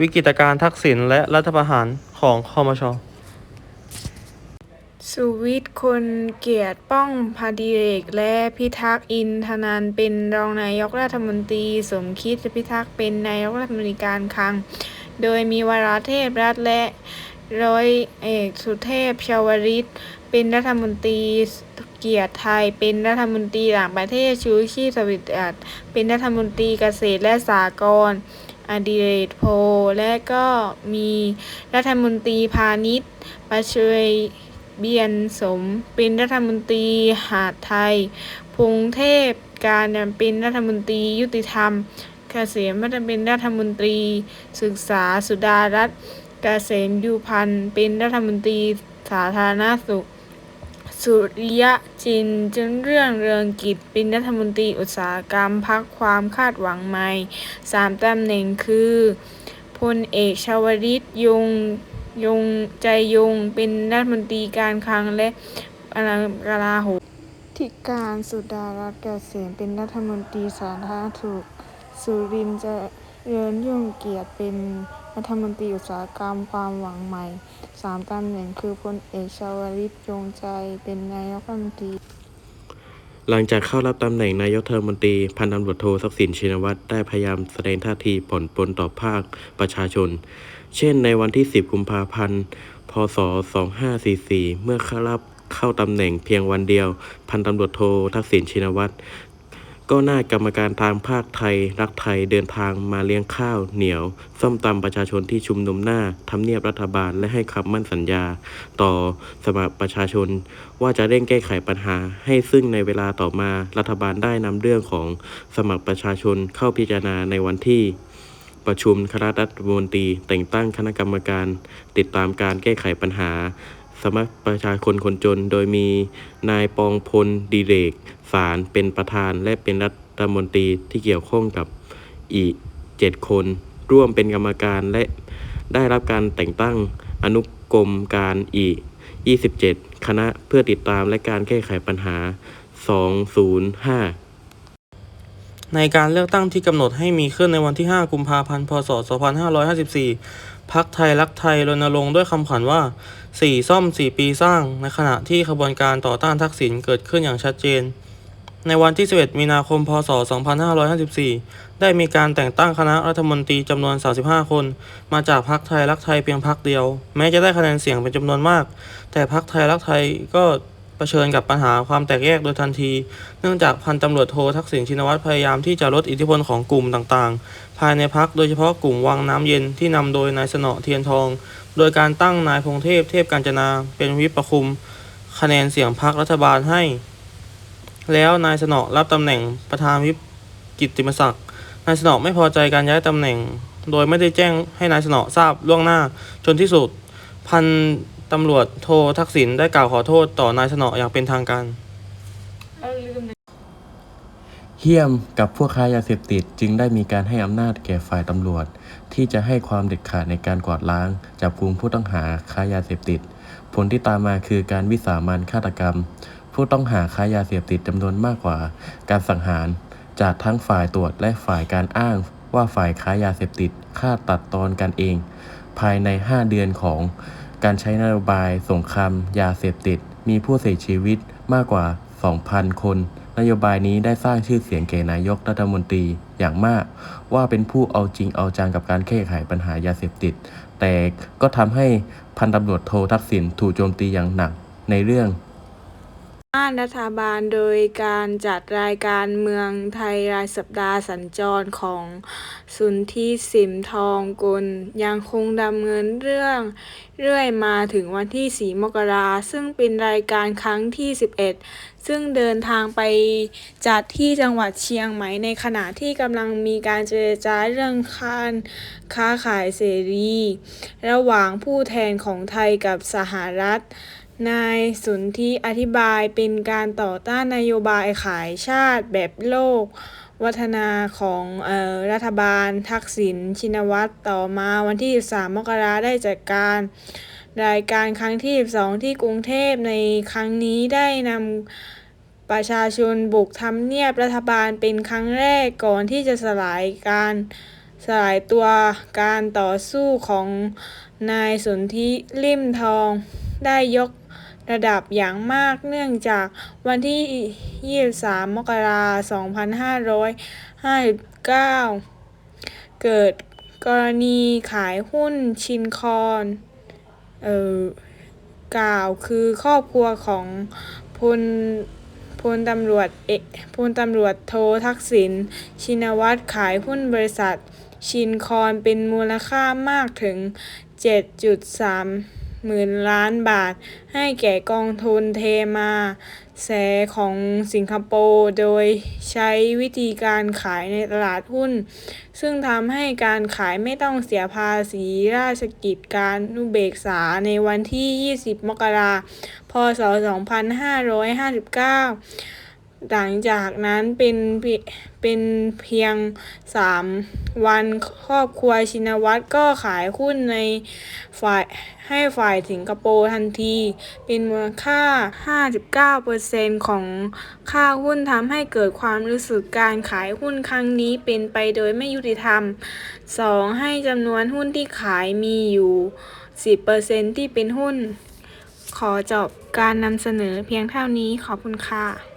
วิกฤตการณ์ทักษิณและรัฐประหารของคอมชสุวิทย์คนเกียรติป้องพาดิเรกและพิทักษ์อินทนันเป็นรองนายกรัฐมนตรี สมคิดพิทักษ์เป็นนายกรัฐมนตรีการคลัง โดยมีวราเทพรัตน์และร้อยเอกสุเทพชาวริตเป็นรัฐมนตรีเกียรติไทย เป็นรัฐมนตรีต่างประเทศชูชีพสวิตอัตเป็นรัฐมนตรีเกษตรและสหกรณ์ อดิเรกโพ และก็มีรัฐมนตรีพาณิชย์ประเชยเบียนสมเป็นรัฐมนตรีหาดไทยพงเทพการเป็นรัฐมนตรียุติธรรมเกษมรัฐเป็นรัฐมนตรีศึกษาสุดารัตน์เกษมยุพันธ์เป็นรัฐมนตรีสาธารณสุข สุริยะจินจึงเรื่องเรืองกิจเป็นรัฐมนตรีอุตสาหกรรมพักความคาดหวังใหม่สามตำแหน่งคือพลเอกชวริตยงยงใจยงเป็นรัฐมนตรีการคลังและกลาโหมธิการสุดารัตน์เกษมเป็นรัฐมนตรีสาธารณสุขสุรินทร์เจริญยงเกียรติเป็น รัฐมนตรีอุตสาหกรรมความหวังใหม่สามตำแหน่งคือพลเอกชวลิตยงใจเป็นนายกรัฐมนตรี หลังจากเข้ารับตำแหน่งนายกเทศมนตรีพันตำรวจโททักษิณชินวัตรได้พยายามแสดงท่าทีผ่อนปลนต่อภาคประชาชน เช่นในวันที่ 10 กุมภาพันธ์ พศ 2544 เมื่อเข้ารับเข้าตำแหน่งเพียงวันเดียว พันตำรวจโททักษิณชินวัตร ก็หน้ากรรมการทางภาคไทย รักไทยเดินทางมาเลี้ยงข้าวเหนียว ส้มตำประชาชนที่ชุมนุมหน้าทำเนียบรัฐบาลและให้คำมั่นสัญญา ต่อสมัครประชาชน ว่าจะเร่งแก้ไขปัญหา ให้ซึ่งในเวลาต่อมารัฐบาลได้นำเรื่องของสมัครประชาชนเข้าพิจารณาในวันที่ประชุมคณะรัฐมนตรีแต่งตั้งคณะกรรมการ ติดตามการแก้ไขปัญหา สมัครประชาชนคนจน โดยมีนายปองพลดีเรกสารเป็นประธานและเป็นรัฐมนตรีที่เกี่ยวข้องกับอีก 7 คน ร่วมเป็นกรรมการและได้รับการแต่งตั้งอนุกรมการอีก 27 คณะเพื่อติดตามและการแก้ไขปัญหา 205 ในการเลือกตั้งที่กำหนดให้มีขึ้นในวันที่ 5 กุมภาพันธ์ พศ 2554 พักไทยรักไทยรณรงค์ด้วยคำขวัญว่า 4 ซ่อม 4 ปีสร้าง ในขณะที่ขบวนการต่อต้านทักษิณเกิดขึ้นอย่างชัดเจน ในวันที่ 11 มีนาคม พศ 2554 ได้มีการแต่งตั้งคณะรัฐมนตรีจำนวน 35 คน มาจากพักไทยรักไทยเพียงพักเดียว แม้จะได้คะแนนเสียงเป็นจำนวนมาก แต่พักไทยรักไทยก็ ผชิญกับปัญหาความแตกแยกโดยทันที เนื่องจากพันตำรวจโททักษิณชินวัตรพยายามที่จะลดอิทธิพลของกลุ่มต่างๆ ภายในพักโดยเฉพาะกลุ่มวังน้ำเย็นที่นำโดยนายสนอเทียนทอง โดยการตั้งนายพงเทพเทพกาญจนาเป็นวิปประคุม คะแนนเสียงพักรัฐบาลให้ แล้วนายสนอรับตำแหน่งประธานวิปกิตติมศักดิ์นายสนอไม่พอใจการย้ายตำแหน่ง โดยไม่ได้แจ้งให้นายสนอทราบล่วงหน้าจนที่สุดพัน ตำรวจโททักษิณได้กล่าวขอโทษต่อนายสนออย่างเป็นทางการ เฮี้ยมกับพวกค้ายาเสพติดจึงได้มีการให้อำนาจแก่ฝ่ายตำรวจ ที่จะให้ความเด็ดขาดในการกวาดล้างจับกุมผู้ต้องหาค้ายาเสพติด ผลที่ตามมาคือการวิสามันฆาตกรรม ผู้ต้องหาค้ายาเสพติดจำนวนมากกว่า การสังหารจากทั้งฝ่ายตรวจและฝ่ายการอ้างว่าฝ่ายค้ายาเสพติดฆ่าตัดตอนกันเอง ภายใน 5 เดือนของ การใช้นโยบายสงครามยาเสพติด มีผู้เสียชีวิตมากกว่า 2,000 คน นโยบายนี้ได้สร้างชื่อเสียงแก่นายกรัฐมนตรีอย่างมาก ว่าเป็นผู้เอาจริงเอาจังกับการแก้ไขปัญหายาเสพติด แต่ก็ทำให้พันตำรวจโททักษิณถูกโจมตีอย่างหนักในเรื่อง ต้านรัฐบาลโดยการจัดรายการเมืองไทยรายสัปดาห์สัญจรของสุนทรีสิมทองกุล ยังคงดำเนินเรื่องเรื่อยมาถึงวันที่ 4 มกราซึ่งเป็นรายการครั้งที่ 11 ซึ่งเดินทางไปจัดที่จังหวัดเชียงใหม่ในขณะที่กำลังมีการเจรจาเรื่องการค้าขายเสรี ระหว่างผู้แทนของไทยกับสหรัฐ นายสุนทรีอธิบายเป็นการต่อต้านนโยบายขายชาติแบบโลกวัฒนาของออรัฐบาลทักษิณชินวัตรต่อมาวันที่ 13 มกราได้จัดการรายการครั้งที่ 12 ที่กรุงเทพในครั้งนี้ได้นำประชาชนบุกทำเนียบรัฐบาลเป็นครั้งแรกก่อนที่จะสลายการสลายตัวการต่อสู้ของนายสนธิลิ่มทองได้ยก ระดับอย่างมากเนื่องจากวันที่ 23 มกราคม 2559 เกิดกรณีขายหุ้นชินคอนเอ่อกล่าวคือครอบครัวของพลพลตำรวจเอกพลตำรวจโททักษิณชินวัตรขายหุ้นบริษัท ชินคอนเป็นมูลค่ามากถึง 7.3 หมื่นล้านบาท ให้แก่กองทุนเทมาแสของสิงคโปร์ โดยใช้วิธีการขายในตลาดหุ้น ซึ่งทำให้การขายไม่ต้องเสียภาษีราชกิจการนุเบกษาในวันที่ 20 มกราคม พ.ศ.2559 หลังจากนั้นเป็นเพียเป็นเพียง3วันครอบครัวชินวัตรก็ขายหุ้นในฝ่ายให้ฝ่ายสิงคโปร์ทันที เป็นมูลค่า 59%ของค่าหุ้นทำให้เกิดความรู้สึกการขายหุ้นครั้งนี้เป็นไปโดยไม่ยุติธรรม 2. ให้จำนวนหุ้นที่ขายมีอยู่ 10%ที่เป็นหุ้น ขอจบการนำเสนอเพียงเท่านี้ขอบคุณค่ะ